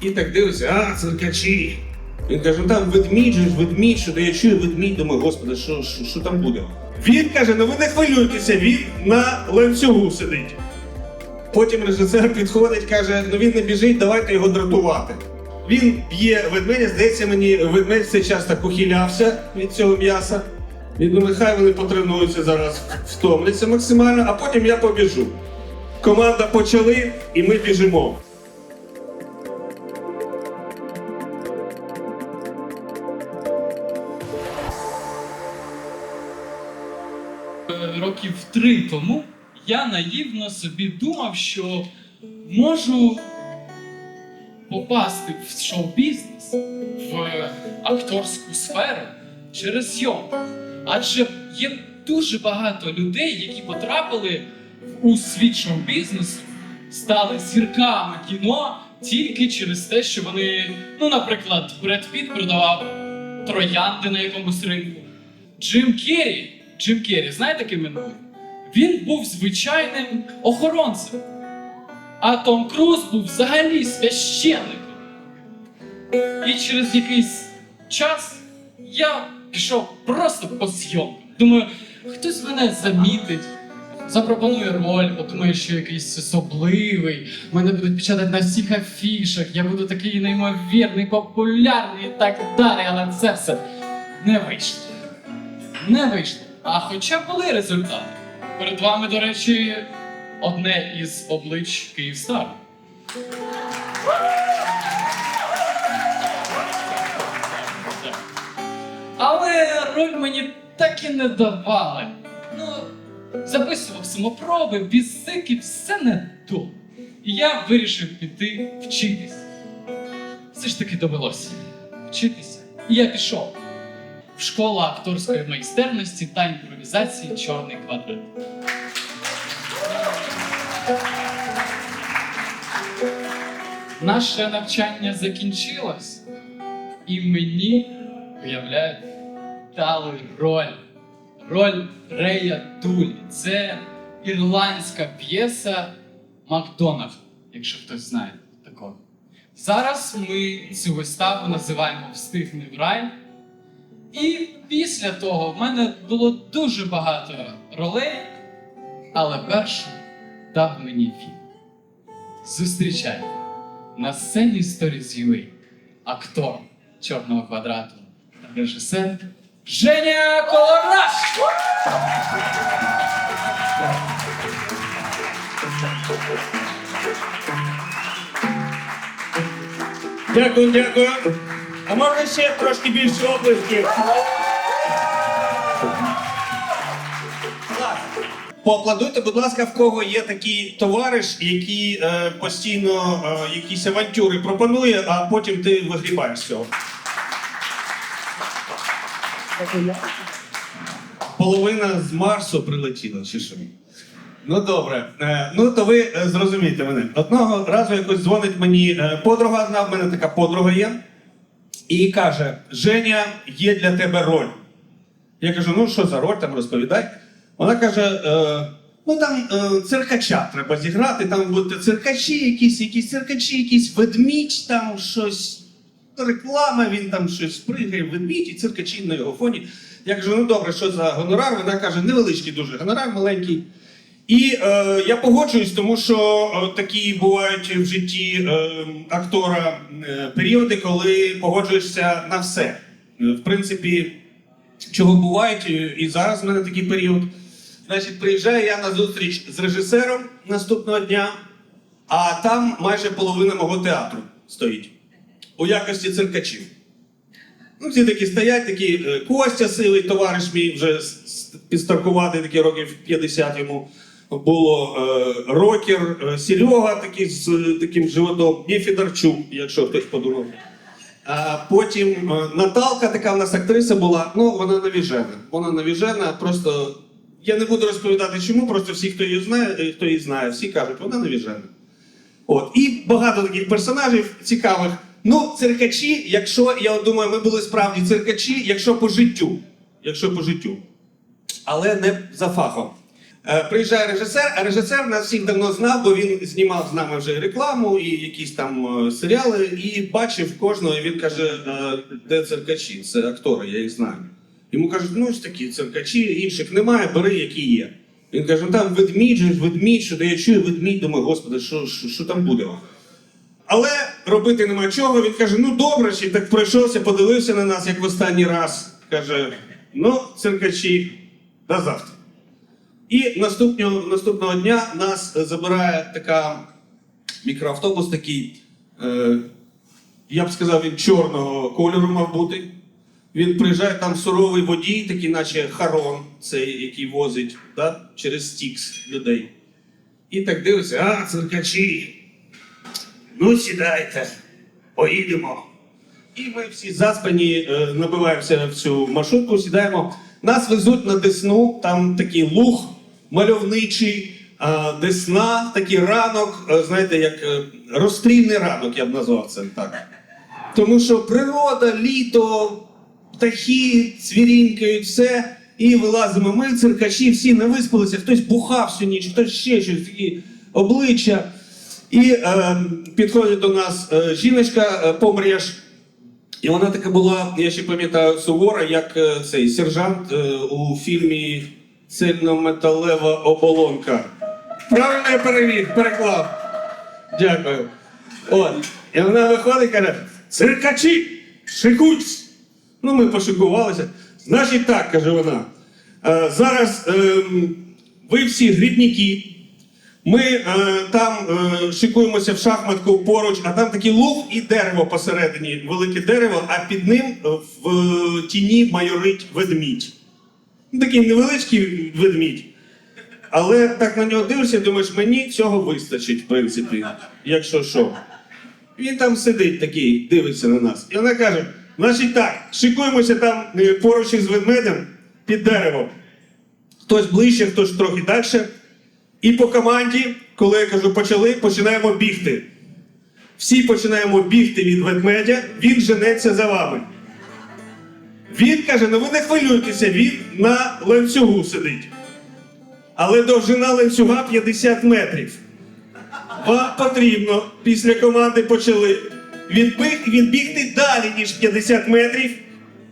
І так дивиться, а, циркачі. Він каже, ну там ведмідь же ведмідь, що я чую ведмідь, думаю, господи, що, що, що там буде? Він каже, ну ви не хвилюйтеся, він на ланцюгу сидить. Потім режисер підходить, каже, ну він не біжить, давайте його дратувати. Він б'є ведмедя, здається мені, ведмедь в цей час так ухилявся від цього м'яса. Він думає, хай вони потренуються зараз, втомляться максимально, а потім я побіжу. Команда почали, і ми біжимо. Років три тому я наївно собі думав, що можу попасти в шоу-бізнес, в акторську сферу через зйомку. Адже є дуже багато людей, які потрапили у світ шоу-бізнесу, стали зірками кіно тільки через те, що вони, ну, наприклад, Бред Піт продавав троянди на якомусь ринку. Джим Керрі, Джим Керрі, знаєте, ким він був? Він був звичайним охоронцем. А Том Круз був взагалі священником. І через якийсь час я пішов просто по зйомкам. Думаю, хтось мене замітить, запропонує роль, подумає, що якийсь особливий. Мене будуть печатати на всіх афішах, я буду такий неймовірний, популярний і так далі, але це все не вийшло. Не вийшло. А хоча були результати. Перед вами, до речі, одне із облич Київстар. Але роль мені так і не давали. Ну, записував самопроби, бісики, все не то. І я вирішив піти вчитись. Все ж таки довелося вчитися. І я пішов в школу акторської майстерності та імпровізації Чорний квадрат. Наше навчання закінчилось, і мені, виявляєте, дали роль. Роль Рея Дулі. Це ірландська п'єса Макдональд, якщо хтось знає такого. Зараз ми цю виставу називаємо Встигни в рай. І після того в мене було дуже багато ролей, але першим дав мені він. Зустрічайте на сцені UA актор чорного квадрату та режисер Женя Колораш! Дякую, дякую. Можна ще трошки більше оплесків? Поаплодуйте, будь ласка, в кого є такий товариш, який е, постійно е, якісь авантюри пропонує, а потім ти вигрібаєш цього. Половина з Марсу прилетіла, чи що? Ну добре. Е, ну то ви е, зрозумієте мене. Одного разу якось дзвонить мені е, подруга, знав, в мене така подруга є, і каже: Женя, є для тебе роль. Я кажу, ну що за роль там розповідай. Вона каже: е, ну там е, циркача треба зіграти, там будуть циркачі, якісь, якісь циркачі, якийсь ведмідь, там щось. Реклама, він там щось пригає, ведмідь і циркачі на його фоні. Я кажу, ну добре, що за гонорар? Вона каже, невеличкий дуже гонорар, маленький. І е, я погоджуюсь, тому що е, такі бувають в житті е, актора е, періоди, коли погоджуєшся на все. Е, В принципі, чого бувають, і зараз в мене такий період. Значить, приїжджаю я на зустріч з режисером наступного дня, а там майже половина мого театру стоїть у якості циркачів. Ну, всі такі стоять, такі Костя силий, товариш мій вже підстаркуватий, такий років 50 йому було е, рокер, е, Серега такий з таким животом, і Федорчук, якщо хтось подумав. А потім е, Наталка, така в нас актриса була, ну вона навіжена. Вона навіжена, просто я не буду розповідати чому, просто всі, хто її знає, хто її знає, всі кажуть, вона навіжена. От. І багато таких персонажів цікавих. Ну, циркачі, якщо, я думаю, ми були справді циркачі, якщо по життю. Якщо по життю. Але не за фахом. Е, Приїжджає режисер, а режисер нас всіх давно знав, бо він знімав з нами вже рекламу і якісь там е, серіали, і бачив кожного, і він каже, е, де циркачі? Це актори, я їх знаю. Йому кажуть, ну ось такі циркачі, інших немає, бери, які є. Він каже, ну там ведмідь, ж, ведмідь, що я чую ведмідь, думаю, господи, що, що, що там буде? Але робити нема чого. Він каже: ну добре, ще так пройшовся, подивився на нас, як в останній раз. Каже: ну, циркачі, до завтра. І наступного, наступного дня нас е, забирає така мікроавтобус, такий, е, я б сказав, він чорного кольору мав бути. Він приїжджає там суровий водій, такий, наче Харон, цей, який возить да, через Стікс людей. І так дивиться, а, циркачі. Ну, сідайте, поїдемо. І ми всі заспані е, набиваємося в цю маршрутку, сідаємо. Нас везуть на Десну, там такий луг мальовничий, Десна, такий ранок, е, знаєте, як е, розстрільний ранок, я б назвав це так. Тому що природа, літо, птахи, цвірінькають, все. І вилазимо ми, циркачі, всі не виспалися, хтось бухав всю ніч, хтось ще щось, такі обличчя. І е, підходить до нас е, жіночка е, помріж. І вона така була, я ще пам'ятаю, сувора, як е, цей сержант е, у фільмі Цельнометалева оболонка. Правильно я перевів, переклав. Дякую. От. І вона виходить і каже: циркачі, шикуйтесь. Ну, ми пошикувалися. Значить так, каже вона. Е, зараз ем, ви всі грібники. Ми е, там е, шикуємося в шахматку поруч, а там такий луг і дерево посередині, велике дерево, а під ним е, в е, тіні майорить ведмідь. Ну, Такий невеличкий ведмідь. Але так на нього дивишся, думаєш, мені цього вистачить, в принципі, якщо що. Він там сидить такий, дивиться на нас. І вона каже: значить так, шикуємося там е, поруч із ведмедем під деревом. Хтось ближче, хтось трохи далі. І по команді, коли я кажу почали, починаємо бігти. Всі починаємо бігти від ведмедя, він женеться за вами. Він каже: ну ви не хвилюйтеся, він на ланцюгу сидить. Але довжина ланцюга 50 метрів. Вам потрібно після команди почали відбіг, відбігти далі, ніж 50 метрів,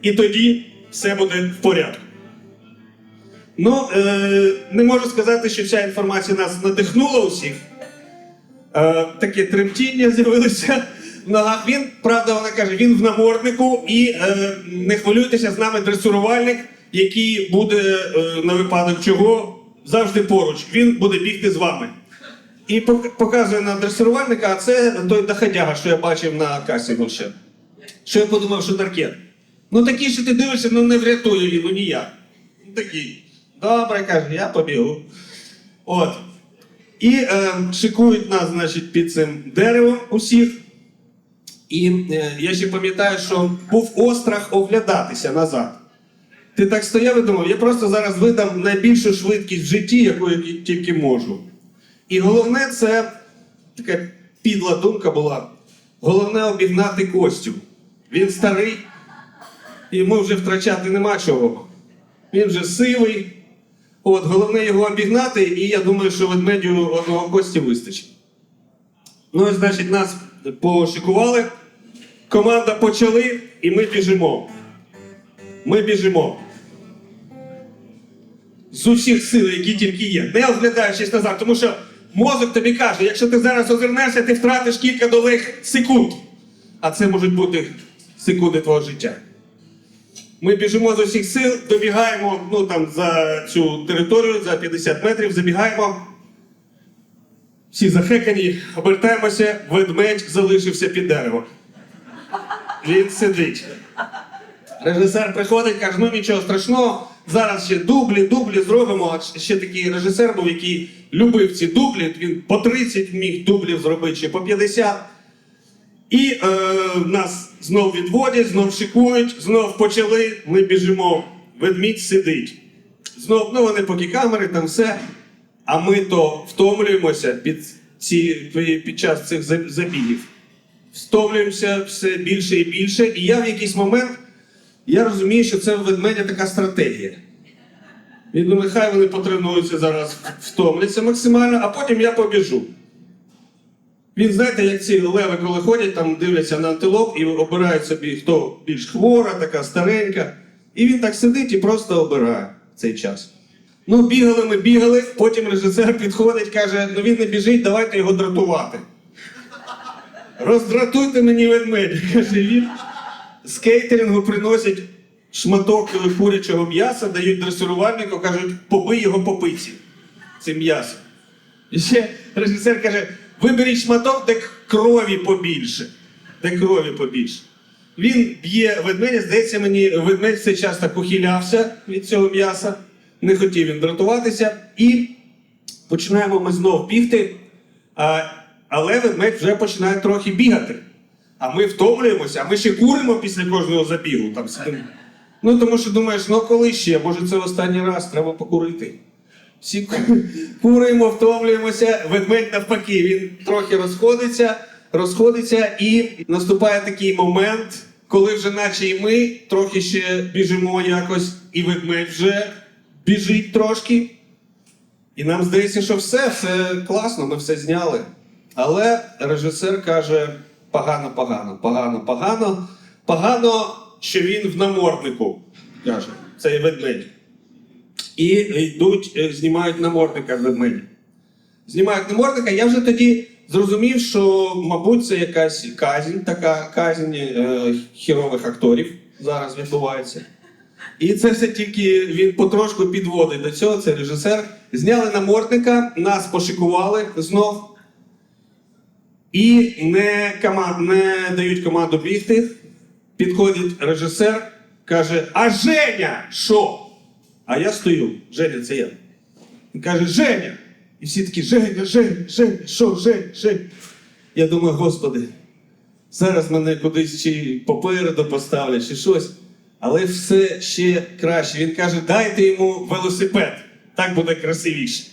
і тоді все буде в порядку. Ну, е, не можу сказати, що ця інформація нас надихнула усіх. Е, таке тремтіння з'явилося ногах. Він, правда, вона каже, він в наморднику і е, не хвилюйтеся з нами дресурувальник, який буде е, на випадок чого завжди поруч. Він буде бігти з вами. І показує на дресурувальника, а це той доходяга, що я бачив на касі ще. Що я подумав, що наркет. Ну такий, що ти дивишся, ну не він, ну ніяк. Ну такий. Добре, каже, я побігу. От. І е, шикують нас, значить, під цим деревом усіх. І е, я ще пам'ятаю, що був острах оглядатися назад. Ти так стояв і думав, я просто зараз видам найбільшу швидкість в житті, яку я тільки можу. І головне, це така підла думка була. Головне обігнати Костю. Він старий, йому вже втрачати нема чого. Він вже сивий. От, головне його обігнати, і я думаю, що ведмедю одного Кості вистачить. Ну, і, значить, нас пошикували, команда почали, і ми біжимо. Ми біжимо. З усіх сил, які тільки є, не оглядаючись назад, тому що мозок тобі каже, якщо ти зараз озирнешся, ти втратиш кілька долих секунд. А це можуть бути секунди твого життя. Ми біжимо з усіх сил, добігаємо ну, там, за цю територію, за 50 метрів, забігаємо. Всі захекані, обертаємося, ведмедь залишився під деревом. Він сидить. Режисер приходить, каже, ну нічого страшного, зараз ще дублі, дублі зробимо. А ще такий режисер був, який любив ці дублі, він по 30 міг дублів зробити, чи по 50. І е, нас знов відводять, знов шикують, знов почали, ми біжимо, ведмідь сидить. Знов, ну вони поки камери, там все. А ми то втомлюємося під, ці, під час цих забігів. Втомлюємося все більше і більше. І я в якийсь момент я розумію, що це в ведмедя така стратегія. Він думає, хай вони потренуються зараз, втомляться максимально, а потім я побіжу. Він, знаєте, як ці леви, коли ходять, там дивляться на антилоп і обирають собі, хто більш хвора, така старенька. І він так сидить і просто обирає цей час. Ну, бігали ми, бігали, потім режисер підходить, каже: ну він не біжить, давайте його дратувати. Роздратуйте мені ведмедя, каже він. З кейтерингу приносять шматок курячого м'яса, дають дресирувальнику, кажуть, побий його по пиці. Це м'ясо. І ще режисер каже: виберіть шматок, де крові побільше. Де крові побільше. Він б'є ведмедя, здається мені, ведмедь все час так ухилявся від цього м'яса, не хотів він дратуватися. І починаємо ми знов бігти. Але ведмедь вже починає трохи бігати. А ми втомлюємося, а ми ще куримо після кожного забігу. Там. Ну тому що думаєш, ну коли ще? Може це останній раз, треба покурити. Всі куримо, втомлюємося, ведмедь навпаки, він трохи розходиться, розходиться, і наступає такий момент, коли вже наче і ми трохи ще біжимо якось, і ведмедь вже біжить трошки. І нам здається, що все, все класно, ми все зняли. Але режисер каже: погано, погано, погано, погано, погано, що він в наморднику. каже, цей ведмедь. І йдуть, е, знімають намордника ведмедя. Знімають намордника, я вже тоді зрозумів, що, мабуть, це якась казнь, така казнь е, хірових акторів зараз відбувається. І це все тільки він потрошку підводить до цього, це режисер. Зняли намордника, нас пошикували знов. І не, команд, не дають команду бігти. Підходить режисер, каже: А Женя, що? А я стою. Женя, це я. Він каже: Женя! І всі такі Женя, Женя, Женя, що, Женя, Женя. Я думаю, господи, зараз мене кудись чи попереду поставлять, чи щось. Але все ще краще. Він каже, дайте йому велосипед, так буде красивіше.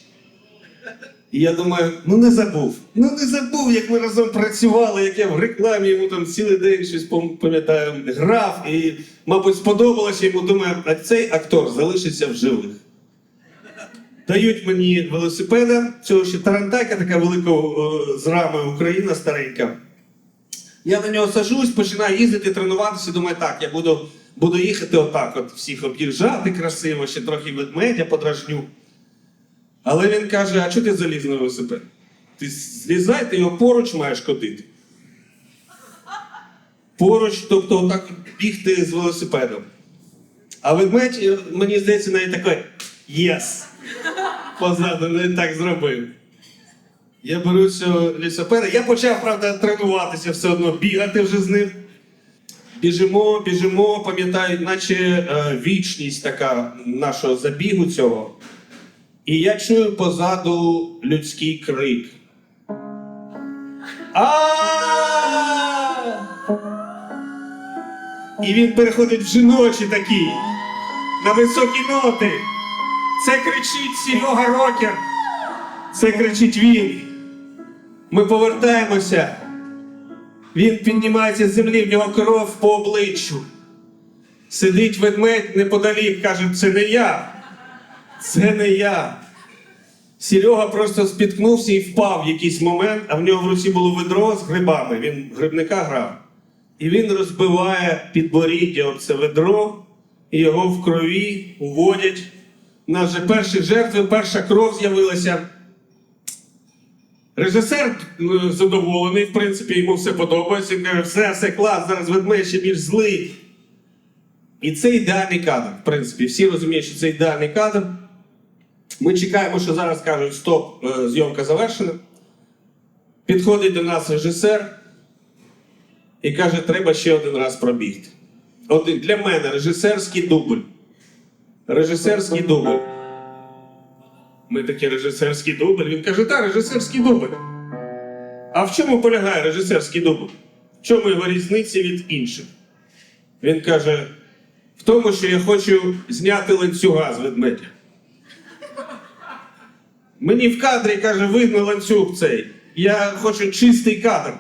І я думаю, ну не забув. Ну не забув, як ми разом працювали, як я в рекламі йому там цілий день щось пам'ятаю, грав. І, мабуть, сподобалося йому. Думаю, а цей актор залишиться в живих. Дають мені велосипеда, цього ще тарантайка, така велика з рами Україна старенька. Я на нього сажусь, починаю їздити, тренуватися. Думаю, так, я буду, буду їхати отак, от всіх об'їжджати красиво, ще трохи ведмедя подражню. Але він каже: а чого ти заліз на велосипед? Ти злізай, ти його поруч маєш котити. Поруч, тобто отак бігти з велосипедом. А ведмедь, мені здається, навіть такий єс. Позаду не так зробив. Я беру цього лісопеда. Я почав, правда, тренуватися все одно, бігати вже з ним. Біжимо, біжимо, пам'ятаю, наче е, вічність така нашого забігу цього. І я чую позаду людський крик. І він переходить в жіночі такі, на високі ноти. Це кричить Серега Рокер. Це кричить він. Ми повертаємося. Він піднімається з землі, в нього кров по обличчю. Сидить ведмедь неподалік, каже, це не я. Це не я. Серега просто спіткнувся і впав в якийсь момент, а в нього в руці було ведро з грибами. Він грибника грав. І він розбиває підборіддя це ведро, і його в крові уводять. У нас же перші жертви, перша кров з'явилася. Режисер ну, задоволений, в принципі, йому все подобається. Він каже, все, все клас, зараз ведмедь ще більш злий. І це ідеальний кадр. В принципі, всі розуміють, що це ідеальний кадр. Ми чекаємо, що зараз кажуть, стоп, е, зйомка завершена. Підходить до нас режисер і каже, треба ще один раз пробігти. Один для мене режисерський дубль. Режисерський дубль. Ми такі режисерський дубль. Він каже, так, режисерський дубль. А в чому полягає режисерський дубль? В чому його різниця від інших? Він каже: в тому, що я хочу зняти ланцюга з ведмедя. Мені в кадрі каже, видно ланцюг цей. Я хочу чистий кадр.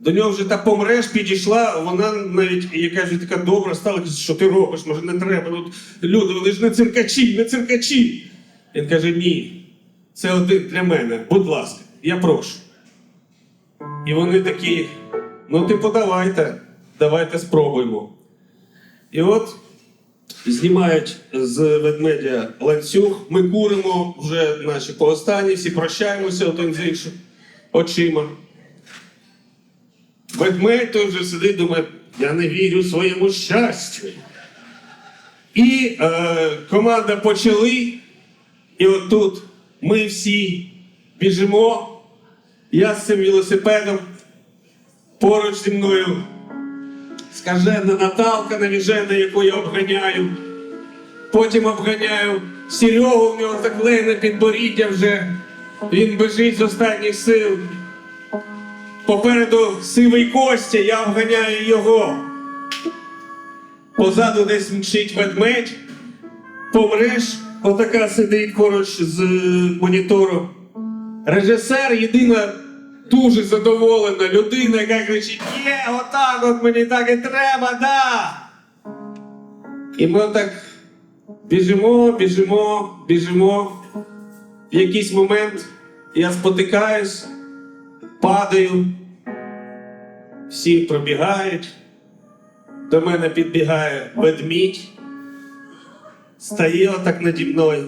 До нього вже та помреш підійшла, вона навіть яка ж така добра стала, каже, що ти робиш, може не треба. Тут люди, вони ж не циркачі, не циркачі. Він каже, ні, це один для мене, будь ласка, я прошу. І вони такі, ну типу, давайте, давайте спробуємо. І от знімають з ведмедя ланцюг, ми куримо вже наші поостанні, всі прощаємося один з іншим очима. Ведмедь той вже сидить, думає, я не вірю своєму щастю. І е, команда почали, і отут ми всі біжимо. Я з цим велосипедом поруч зі мною скажена Наталка навіжена, яку я обганяю. Потім обганяю Серегу, в нього заклеєне підборіддя вже. Він біжить з останніх сил. Попереду сивий Костя, я обганяю його. Позаду десь мчить ведмедь. Помреш, отака сидить поруч з е, монітору. Режисер єдина дуже задоволена людина, яка кричить: Є, отак от мені так і треба, да. І ми так біжимо, біжимо, біжимо. В якийсь момент я спотикаюсь, падаю, всі пробігають. До мене підбігає ведмідь, стає отак наді мною,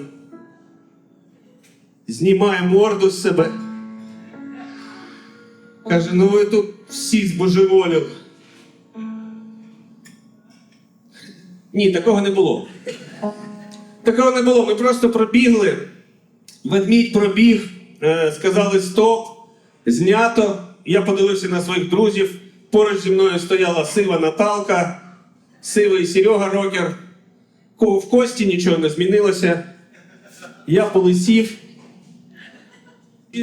знімає морду з себе. Каже, ну ви тут всі збожеволіли. Ні, такого не було. Такого не було. Ми просто пробігли. Ведмідь пробіг, е, сказали стоп, знято. Я подивився на своїх друзів. Поруч зі мною стояла сива Наталка, сивий Серега Рокер. В Кості нічого не змінилося. Я полисів.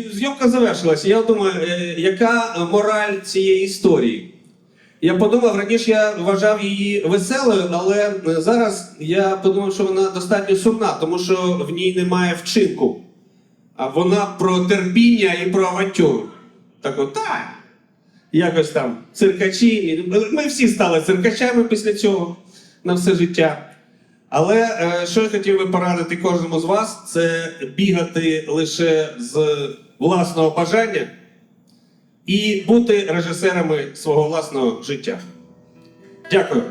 Зйомка завершилася. Я думаю, е, яка мораль цієї історії? Я подумав, раніше я вважав її веселою, але е, зараз я подумав, що вона достатньо сумна, тому що в ній немає вчинку. А вона про терпіння і про авантюру. Так от, так. Якось там циркачі. Ми всі стали циркачами після цього на все життя. Але е, що я хотів би порадити кожному з вас, це бігати лише з власного бажання і бути режисерами свого власного життя. Дякую.